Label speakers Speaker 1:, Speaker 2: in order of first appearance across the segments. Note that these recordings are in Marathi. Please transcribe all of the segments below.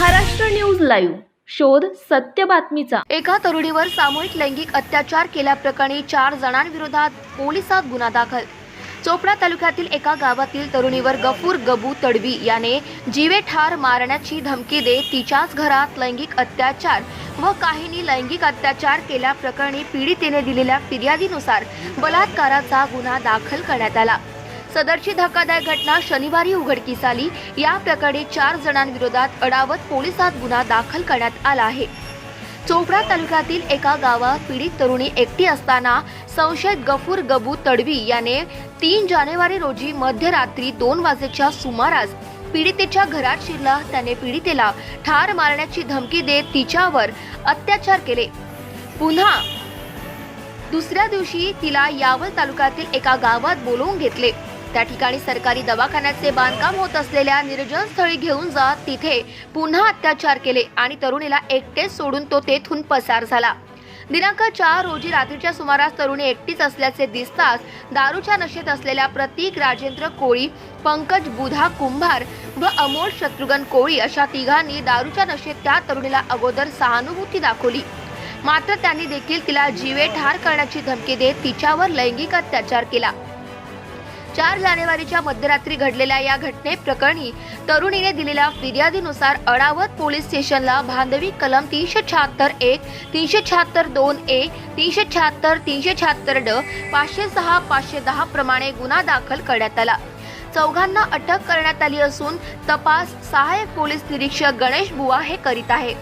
Speaker 1: Maharashtra news live. शोध सत्य बातमीचा.
Speaker 2: एका तरुणीवर सामूहिक लैंगिक अत्याचार केल्याप्रकरणी चार जणांविरोधात पोलिसात गुन्हा दाखल. चोपडा तालुक्यातील एका गावातील तरुणीवर गफूर गबू तडवी याने जीवे ठार मारण्याची धमकी देत तिच्याच घरात लैंगिक अत्याचार व काहींनी लैंगिक अत्याचार केल्याप्रकरणी पीडितेने दिलेल्या फिर्यादीनुसार बलात्काराचा गुन्हा दाखल करण्यात आला. सदरची धक्कादायक घटना शनिवारी उघडकीस आली. या प्रकरणी चार जणांविरोधात अडावत पोलिसात गुन्हा दाखल करण्यात आला आहे. चोपडा तालुक्यातील एका गावात पीडित तरुणी एकटी असताना संशयित गफूर गबू तडवी याने तीन जानेवारी रोजी मध्यरात्री दोन वाजेच्या सुमारास पीडितेच्या घरात शिरला. त्याने पीडितेला ठार मारण्याची धमकी देत तिच्यावर अत्याचार केले. पुन्हा दुसऱ्या दिवशी तिला यावल तालुक्यातील एका गावात बोलवून घेतले. त्या ठिकाणी सरकारी दवाखान्याचे बांधकाम होत असलेल्या निर्जन स्थळी घेऊन जात तिथे पुन्हा अत्याचार केले आणि तरुणीला एकटेच सोडून तो तेथून पसार झाला. दिनांक चार रोजी रात्रीच्या सुमारास तरुणी एकटीच असल्याचे दिसताच दारूच्या नशेत असलेल्या प्रतीक राजेंद्र कोळी पंकज बुधा कुंभार व अमोल शत्रुघ्न कोळी अशा तिघांनी दारूच्या नशेत त्या तरुणीला अगोदर सहानुभूती दाखवली. मात्र त्यांनी देखील तिला जीवे ठार करण्याची धमकी देत तिच्यावर लैंगिक अत्याचार केला. चार जानेवारीच्या मध्यरात्री घडलेल्या या घटनेप्रकरणी तरुणीने दिलेल्या फिर्यादीनुसार अडावत पोलीस स्टेशनला भांडवी कलम तीनशे शहात्तर एक तीनशे शहात्तर दोन ए तीनशे शहात्तर तीनशे शहात्तर ड पाचशे सहा पाचशे दहा प्रमाणे गुन्हा दाखल करण्यात आला. चौघांना अटक करण्यात आली असून तपास सहाय्यक पोलीस निरीक्षक गणेश बुवा हे करीत आहे.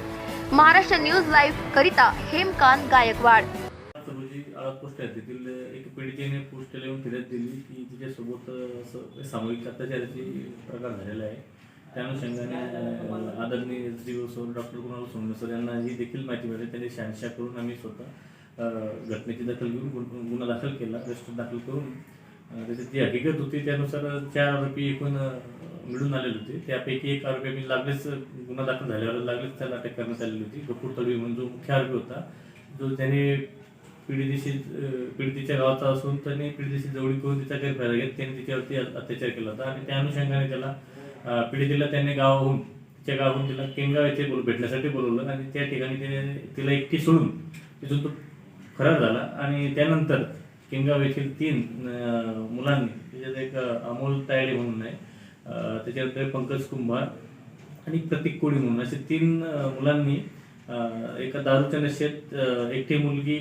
Speaker 2: महाराष्ट्र न्यूज लाईव्ह करिता हेमकांत गायकवाड.
Speaker 3: पोस्ट एक पीडितेने पोस्टला येऊन फिर्याद दिली की तिच्यासोबत असं सामूहिक अत्याचाराचे प्रकार झालेला आहे. त्या अनुषंगाने आदरणीय S D O sir doctor Kunal Somne sir यांना ही देखील माहिती मिळाली. त्यांनी शहानिशा करून आम्ही स्वतः घटनेची दखल घेऊन गुन्हा दाखल केला रजिस्टर दाखल करून त्याची जी हकीकत होती त्यानुसार चार आरोपी एकूण मिळून आलेले होते. त्यापैकी एक आरोपी आम्ही लागलेच गुन्हा दाखल झाल्यावर लागलेच त्याला अटक करण्यात आलेली होती. गपूर तळवी म्हणून जो मुख्य आरोपी होता जो त्याने पीडितेशी अं, पीडितेच्या गावाचा असून त्यांनी पीडितेशी जवळी करून तिचा गैरफायदा घेत त्यांनी तिच्यावरती अत्याचार केला होता. आणि त्या अनुषंगाने त्याला अं, पीडितेला त्याने गावाहून तिच्या गावाहून तिला केंगाव येथे बोल भेटण्यासाठी बोलवलं. आणि त्या ठिकाणी त्याने तिला एकटी सोडून तिथून तो फरार झाला. आणि त्यानंतर केंगाव येथील तीन मुलांनी त्याच्यात एक अमोल तायडे म्हणून आहे. त्याच्यानंतर पंकज कुंभार आणि प्रतीक कोळी म्हणून. असे तीन मुलांनी एका दारूच्या नशेत एकटी मुलगी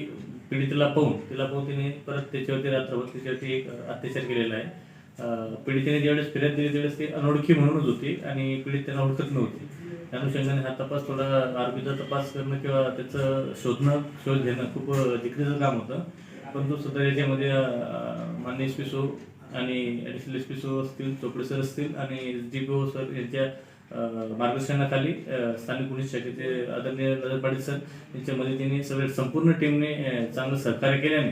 Speaker 3: पीडितेला पाहून तिला पाहून तिने परत त्याच्यावरती रात्रभर त्याच्यावरती एक अत्याचार केलेला आहे. अं, पीडितेने ज्यावेळेस फिर्याद दिली त्यावेळेस ती अनोळखी म्हणूनच होती आणि पीडित त्यांना ओळखत नव्हती. त्या अनुषंगाने हा तपास थोडा आरोपीचा तपास करणं किंवा त्याचं शोधणं शोध घेणं खूप जिकडीचं काम होतं. परंतु सध्या याच्यामध्ये मान्य माननीय एस पी सो आणि ॲडिशनल एस पी सो असतील चोपडे सर असतील आणि S D P O sir यांच्या मार्गदर्शनाखाली स्थानिक पोलीस शाखेचे आदरणीय नजर पाटील सर यांच्या मदतीने सगळे संपूर्ण टीमने चांगलं सहकार्य केल्याने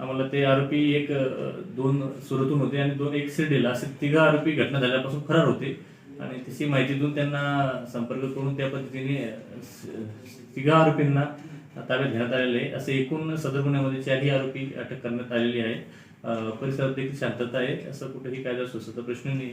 Speaker 3: आम्हाला ते आरोपी एक दोन सुरतून होते आणि दोन एक शिर्डीला असे तिघा आरोपी घटना झाल्यापासून फरार होते. आणि तशी माहिती देऊन त्यांना संपर्क करून त्या पद्धतीने तिघा आरोपींना ताब्यात घेण्यात आलेले आहे. असे एकूण सदर गुन्ह्यामध्ये चारही आरोपी अटक करण्यात आलेली आहे. परिसरात देखील शांतता आहे. असं कुठेही कायदा सुचत प्रश्न नाही.